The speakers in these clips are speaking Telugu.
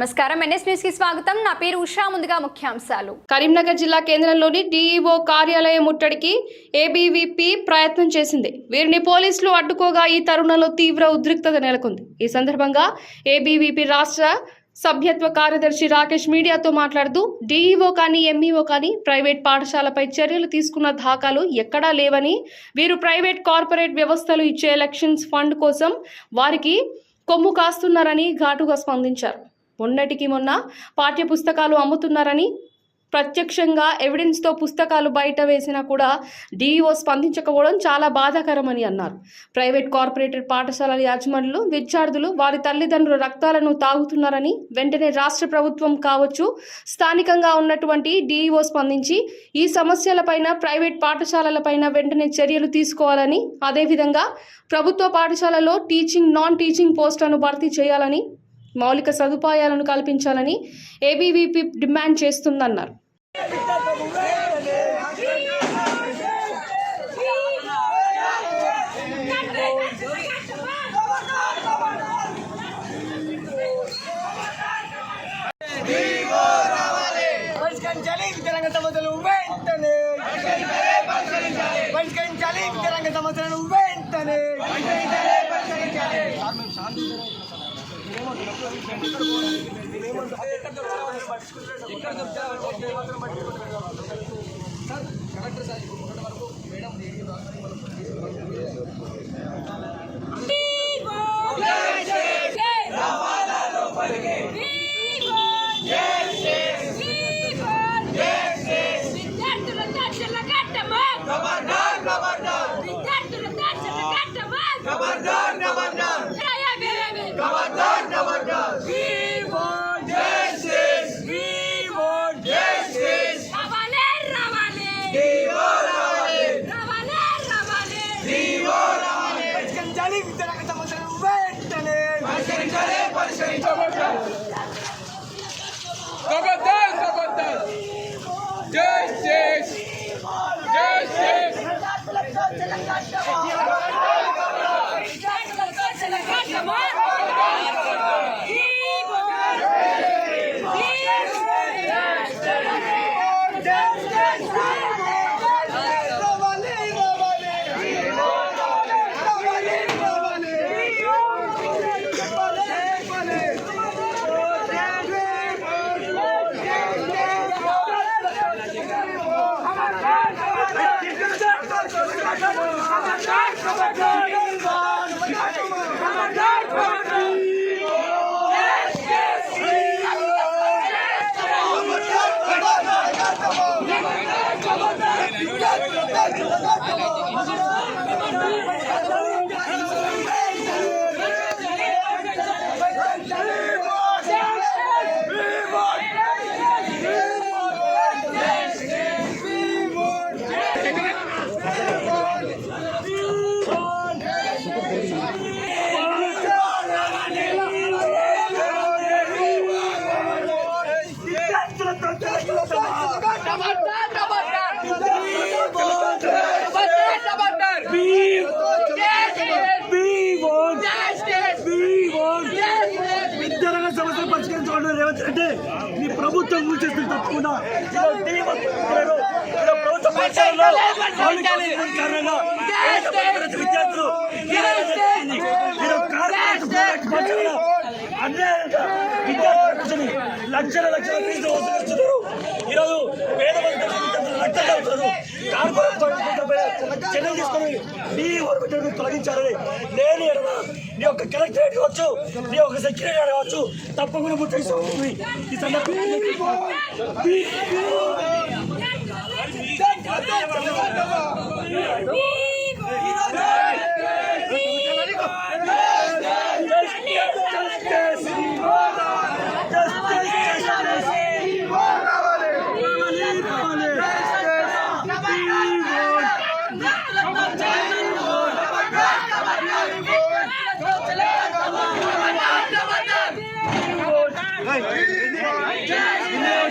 నమస్కారం. ఎన్ఎస్ న్యూస్కి స్వాగతం. నా పేరు ఉషా. ముందుగా ముఖ్యాంశాలు. కరీంనగర్ జిల్లా కేంద్రంలోని డీఈఓ కార్యాలయం ముట్టడికి ఏబీవీపీ ప్రయత్నం చేసింది. వీరిని పోలీసులు అడ్డుకోగా ఈ తరుణంలో తీవ్ర ఉద్రిక్తత నెలకొంది. ఈ సందర్భంగా ఏబీవీపీ రాష్ట్ర సభ్యత్వ కార్యదర్శి రాకేష్ మీడియాతో మాట్లాడుతూ డీఈఓ కానీ ఎంఈఓ కానీ ప్రైవేట్ పాఠశాలపై చర్యలు తీసుకున్న దాఖలు ఎక్కడా లేవని వీరు ప్రైవేట్ కార్పొరేట్ వ్యవస్థలు ఇచ్చే ఎలక్షన్స్ ఫండ్ కోసం వారికి కొమ్ము కాస్తున్నారని ఘాటుగా స్పందించారు. మొన్నటికి మొన్న పాఠ్య పుస్తకాలు అమ్ముతున్నారని ప్రత్యక్షంగా ఎవిడెన్స్తో పుస్తకాలు బయట వేసినా కూడా డీఈఓ స్పందించకపోవడం చాలా బాధాకరమని అన్నారు. ప్రైవేట్ కార్పొరేటెడ్ పాఠశాలల యాజమానులు విద్యార్థులు వారి తల్లిదండ్రుల రక్తాలను తాగుతున్నారని వెంటనే రాష్ట్ర ప్రభుత్వం కావచ్చు స్థానికంగా ఉన్నటువంటి డీఈఓ స్పందించి ఈ సమస్యలపైన ప్రైవేట్ పాఠశాలలపైన వెంటనే చర్యలు తీసుకోవాలని అదేవిధంగా ప్రభుత్వ పాఠశాలలో టీచింగ్ నాన్ టీచింగ్ పోస్టులను భర్తీ చేయాలని మౌలిక సదుపాయాలను కల్పించాలని ఏబీవీపీ డిమాండ్ చేస్తుందన్నారు పరిష్కరించాలి విద్యారంగ సమస్యలు వెంటనే పరిష్కరించాలి విద్యారంగ సమస్యలను వెంటనే విద్యార్థుల పాఠశాలలో మౌలిక కారణంగా విద్యార్థులు విద్యార్థులు లక్షల లక్షల ఫీజులు వసూలు చేస్తున్నారు. ఈరోజు పేద మధ్యతరగతి విద్యార్థులు రక్తం అవుతున్నారు కార్పొరేట్ చర్యలు తీసుకొని నీ ఓర్బిటర్ను తొలగించాలని లేని ఎడల నీ యొక్క కలెక్టరేట్ కావచ్చు నీ యొక్క సెక్రటరీ కావచ్చు తప్పకుండా ముట్టడిస్తుంది ఈ సందర్భంగా うわ!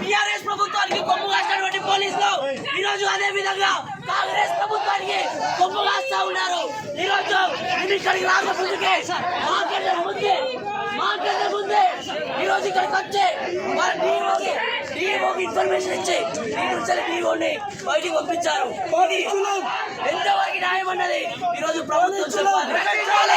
టిఆర్ఎస్ ప్రభుత్వానికి కొమ్ము కాసినటువంటి పోలీసులు ఈ రోజు అదే విధంగా కాంగ్రెస్ ప్రభుత్వానికి కొమ్ము కాస్తా ఉన్నారు. ఈ రోజు నేను ఇక్కడికి రాక ముందే మాకన్నా ముందే ఈ రోజు ఇక్కడికి వచ్చి మన డిఓకి డిఓకి ఇన్ఫర్మేషన్ ఇచ్చి ఈ నుంచి డిఓని బయటికి పంపించారు. ఎంతవరకు న్యాయం అన్నది ఈ రోజు ప్రభుత్వం చెప్పాలి.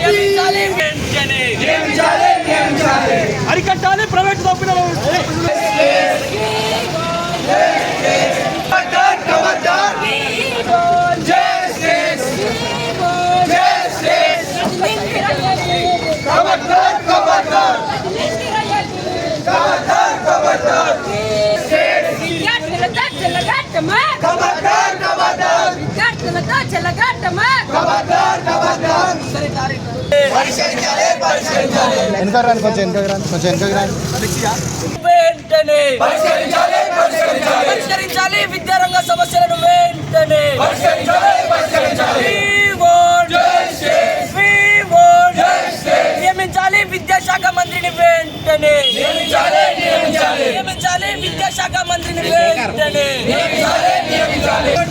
నియమించాలి వెంటనే అరికట్టాలి ప్రైవేట్ తప్పిన చెలగాటమా వెనక రాని కొంచెం వెనక రాని కొంచెం వెనక రాని వెంటనే. పరిష్కరించాలి విద్యారంగ సమస్యలను వెంటనే. నియమించాలి విద్యాశాఖ మంత్రిని వెంటనే. నియమించాలి విద్యాశాఖ మంత్రిని వెంటనే.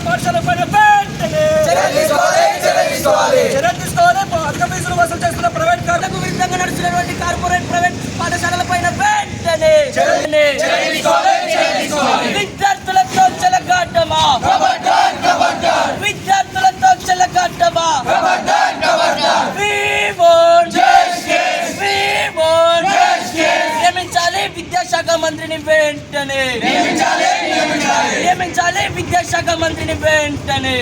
పాఠశాల పైన చర్యలు తీసుకోవాలి అధిక ఫీజులు వసూలు చేస్తున్న ప్రైవేట్ కార్లకు విరుద్ధంగా నడుస్తున్నటువంటి కార్పొరేట్ ప్రైవేట్ పాఠశాలల పైన వెంటనే మంత్రిని వెంటనే. నియమించాలి విద్యాశాఖ మంత్రిని వెంటనే.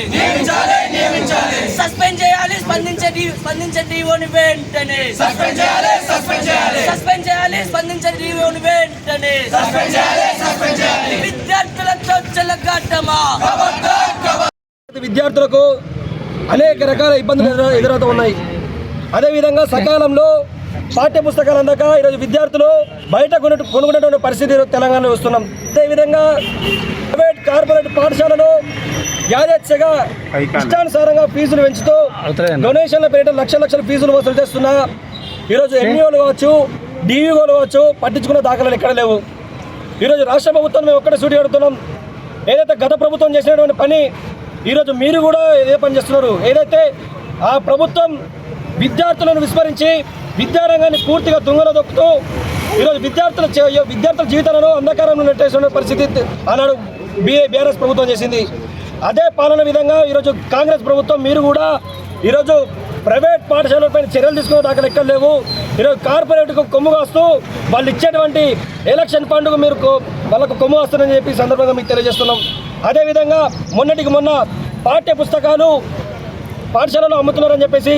సస్పెండ్ చేయాలి స్పందించే స్పందించే డిఓని వెంటనే. సస్పెండ్ చేయాలి సస్పెండ్ చేయాలి. సస్పెండ్ చేయాలి స్పందించే డిఓని వెంటనే. సస్పెండ్ చేయాలి సస్పెండ్ చేయాలి. విద్యార్థులతో చెలగాటమా విద్యార్థులకు అనేక రకాల ఇబ్బందులు ఎదుర- ఎదురవుతూ ఉన్నాయి. అదేవిధంగా సకాలంలో పాఠ్య పుస్తకాలు అందాక ఈరోజు విద్యార్థులు బయట కొను కొనుక్కునేటువంటి పరిస్థితి ఈరోజు తెలంగాణలో వస్తున్నాం. అదేవిధంగా ప్రైవేట్ కార్పొరేట్ పాఠశాలలో యాదచ్ఛగా ఇష్టానుసారంగా ఫీజులు పెంచుతూ డొనేషన్ల పేరిట లక్ష లక్షల ఫీజులు వసూలు చేస్తున్నా. ఈరోజు ఎంఈఓలు కావచ్చు డిఈఓలు కావచ్చు పట్టించుకున్న దాఖలాలు ఎక్కడ లేవు. ఈరోజు రాష్ట్ర ప్రభుత్వం మేము ఒక్కటే సూటి అడుగుతున్నాం. ఏదైతే గత ప్రభుత్వం చేసినటువంటి పని ఈరోజు మీరు కూడా ఏ పని చేస్తున్నారు. ఏదైతే ఆ ప్రభుత్వం విద్యార్థులను విస్మరించి విద్యారంగాన్ని పూర్తిగా తుంగలో దొక్కుతూ ఈరోజు విద్యార్థుల విద్యార్థుల జీవితాలను అంధకారంలో నెట్టేసిన పరిస్థితి ఆనాడు బీఏ బీఆర్ఎస్ ప్రభుత్వం చేసింది. అదే పాలన విధంగా ఈరోజు కాంగ్రెస్ ప్రభుత్వం మీరు కూడా ఈరోజు ప్రైవేట్ పాఠశాలలపైన చర్యలు తీసుకునే దాకా లెక్కలు లేవు. ఈరోజు కార్పొరేట్కు కొమ్ము కాస్తూ వాళ్ళు ఇచ్చేటువంటి ఎలక్షన్ ఫండ్కు మీరు వాళ్ళకు కొమ్ము వస్తుందని చెప్పి సందర్భంగా మీకు తెలియజేస్తున్నాం. అదేవిధంగా మొన్నటికి మొన్న పాఠ్య పుస్తకాలు పాఠశాలలో అమ్ముతున్నారని చెప్పేసి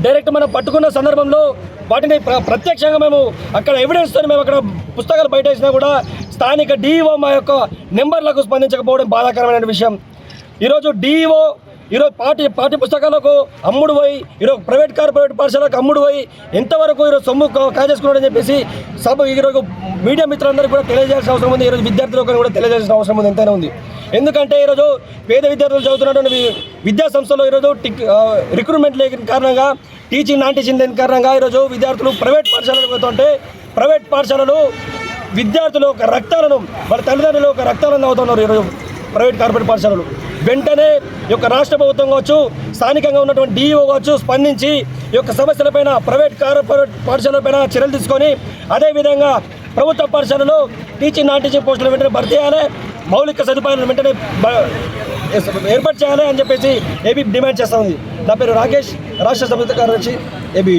డైరెక్ట్ మనం పట్టుకున్న సందర్భంలో వాటిని ప్ర- ప్రత్యక్షంగా మేము అక్కడ ఎవిడెన్స్తో మేము అక్కడ పుస్తకాలు బయట వేసినా కూడా స్థానిక డిఈఓ మా యొక్క నెంబర్లకు స్పందించకపోవడం బాధాకరమైన విషయం. ఈరోజు డిఈఓ ఈరోజు పాఠ్య పాఠ్య పుస్తకాలకు అమ్ముడు పోయి ఈరోజు ప్రైవేట్ కార్పొరేట్ పాఠశాలకు అమ్ముడు పోయి ఎంతవరకు ఈరోజు సొమ్ము కాజేసుకున్నాడని చెప్పేసి సభ ఈరోజు మీడియా మిత్రులందరికీ కూడా తెలియజేయాల్సిన అవసరం ఉంది. ఈరోజు విద్యార్థులకు కూడా తెలియజేయాల్సిన అవసరం ఉంది. ఎంతైనా ఉంది. ఎందుకంటే ఈరోజు పేద విద్యార్థులు చదువుతున్నటువంటి విద్యా సంస్థలో ఈరోజు టిక్ రిక్రూట్మెంట్ లేని కారణంగా టీచింగ్ నాన్ టీచింగ్ లేని కారణంగా ఈరోజు విద్యార్థులు ప్రైవేట్ పాఠశాలలకు పోతుంటే ప్రైవేట్ పాఠశాలలు విద్యార్థులు ఒక రక్తాలను వాళ్ళ తల్లిదండ్రులు ఒక రక్తాలను అవుతున్నారు ఈరోజు ప్రైవేట్ కార్పొరేట్ పాఠశాలలు. వెంటనే ఈ యొక్క రాష్ట్ర ప్రభుత్వం కావచ్చు స్థానికంగా ఉన్నటువంటి డిఈఓ కావచ్చు స్పందించి ఈ యొక్క సమస్యలపైన ప్రైవేట్ కార్పొరేట్ పాఠశాలపైన చర్యలు తీసుకొని అదేవిధంగా ప్రభుత్వ పాఠశాలలో టీచింగ్ నాన్ టీచింగ్ పోస్టులు వెంటనే భర్తీ చేయాలి. మౌలిక సదుపాయాలను వెంటనే బ- ఏర్పాటు చేయాలి అని చెప్పేసి ఏబీ డిమాండ్ చేస్తా ఉంది. నా పేరు రాకేష్ రాష్ట్ర సభ్యత కార్యదర్శి ఏబీ